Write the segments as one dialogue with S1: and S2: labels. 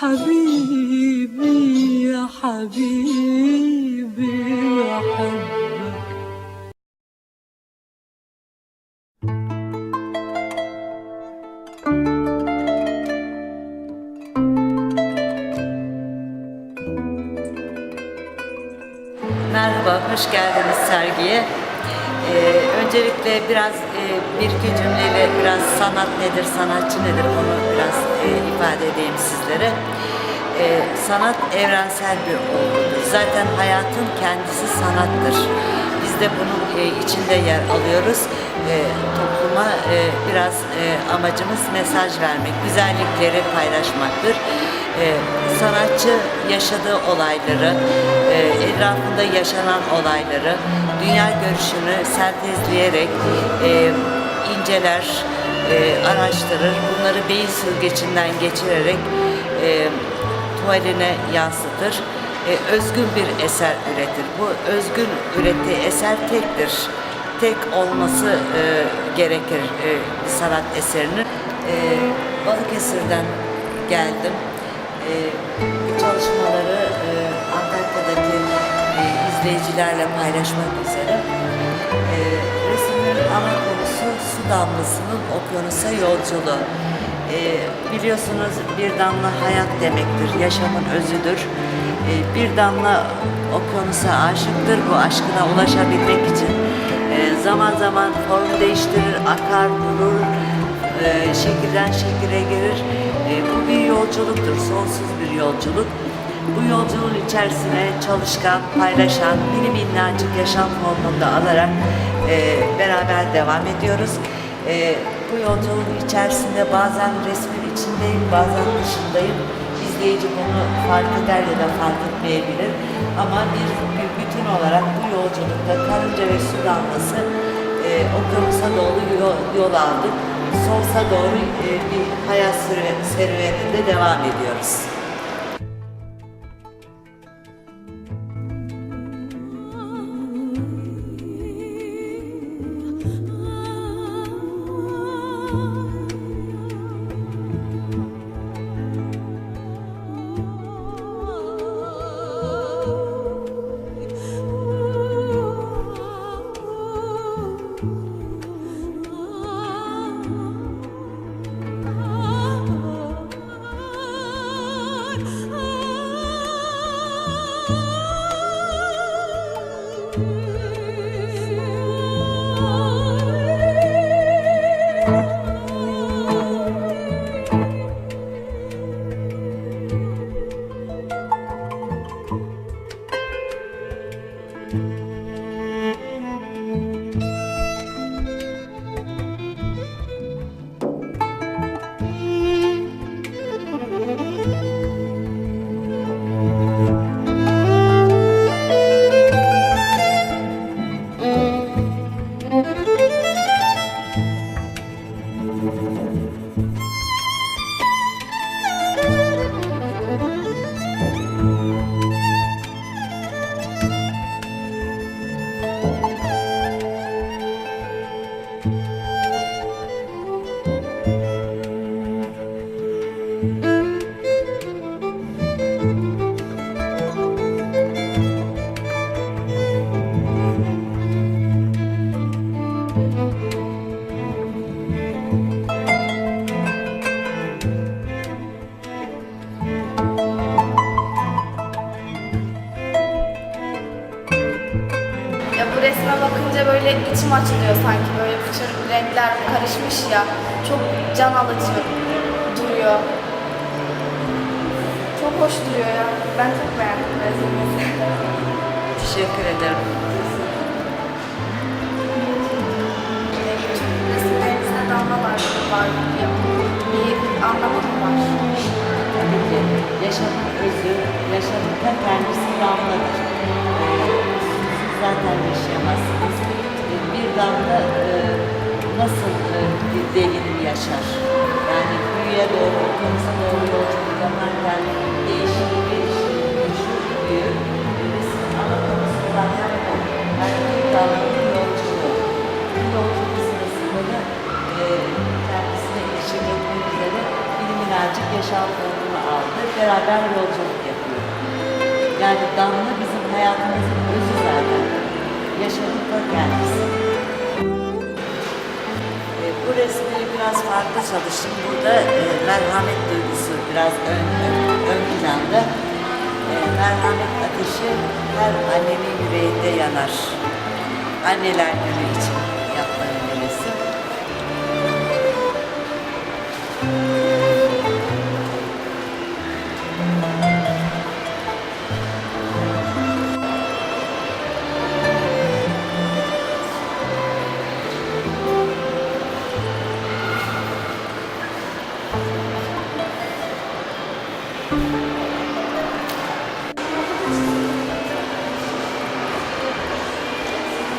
S1: Habibi ya habibi.
S2: Merhaba, hoş geldiniz sergiye. Ee, öncelikle biraz e, bir iki cümleyle biraz sanat nedir, sanatçı nedir onu biraz e, ifade edeyim sizlere. Ee, sanat evrensel bir olgudur. Zaten hayatın kendisi sanattır. Biz de bunun e, içinde yer alıyoruz. E, topluma e, biraz e, amacımız mesaj vermek, güzellikleri paylaşmaktır. E, sanatçı yaşadığı olayları, e, etrafında yaşanan olayları, dünya görüşünü sentezleyerek e, inceler, e, araştırır. Bunları beyin süzgecinden geçirerek e, tuvaline yansıtır. E, özgün bir eser üretir. Bu özgün ürettiği eser tektir. Tek olması e, gerekir e, sanat eserinin. E, Balıkesir'den geldim. E, bu çalışmaları e, Antakya'daki e, izleyicilerle paylaşmak üzere. E, resmin ana konusu su damlasının okyanusa yolculuğu. E, biliyorsunuz bir damla hayat demektir, yaşamın özüdür. E, bir damla okyanusa aşıktır, bu aşkına ulaşabilmek için e, zaman zaman form değiştirir, akar, durur, e, şekilden şekile girir. E, bu bir yolculuktur, sonsuz bir yolculuk. Bu yolculuğun içerisine çalışkan, paylaşan, mini minnacık yaşam formunda alarak e, beraber devam ediyoruz. E, bu yolculuğun içerisinde bazen resmin içindeyim, bazen dışındayım. İzleyici bunu fark eder ya da fark etmeyebilir. Ama bir, bir bütün olarak bu yolculukta karınca ve su damlası e, okyanusa doğru yol, yol aldık. Sonsa doğru e, bir hayat serüve- serüveninde devam ediyoruz.
S3: Resme bakınca böyle içim açılıyor sanki böyle bütün renkler karışmış ya. Çok can alıcı duruyor. Hoş duruyor ya. Ben çok beğendim resminizi.
S2: Teşekkür ederim.
S3: Resimlerinizde damlalar var. Bir anlamı mı var?
S2: Tabii ki yaşamın özü, yaşamın ta kendisi damladır. Ee, Siz zaten yaşayamazsınız. Bir damla e, nasıl e, bir derin yaşar? Yani büyüye doğru, okyanusa doğru yolculuk yaparken değişir, gelişir, güçlü, büyür. Resim ana konusu zaten bu. Yani bir damlanın yolculuğu. Bu yolculuk sırasında da e, kendisine eşlik etmek üzere bir minnacık yaşam formunu aldı. Beraber yolculuk yapıyor. Yani Damla bizim hayatımızın özü zaten. Yaşadık da kendisi. Bu resmi biraz farklı çalıştım. Burada e, merhamet duygusu biraz ön, ön planda. E, merhamet ateşi her annenin yüreğinde yanar. Anneler günü için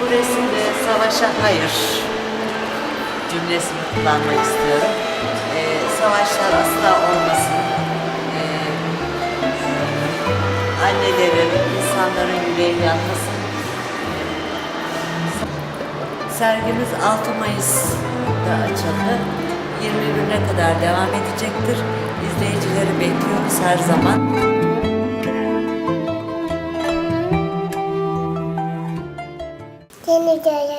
S2: Bu resimde savaşa hayır cümlesini kullanmak istiyorum. Ee, savaşlar asla olmasın. Ee, annelerin, insanların yüreği yanmasın. Sergimiz 6 Mayıs'da açıldı. 21'ne kadar devam edecektir. İzleyicileri bekliyoruz her zaman. Yeah. Dad.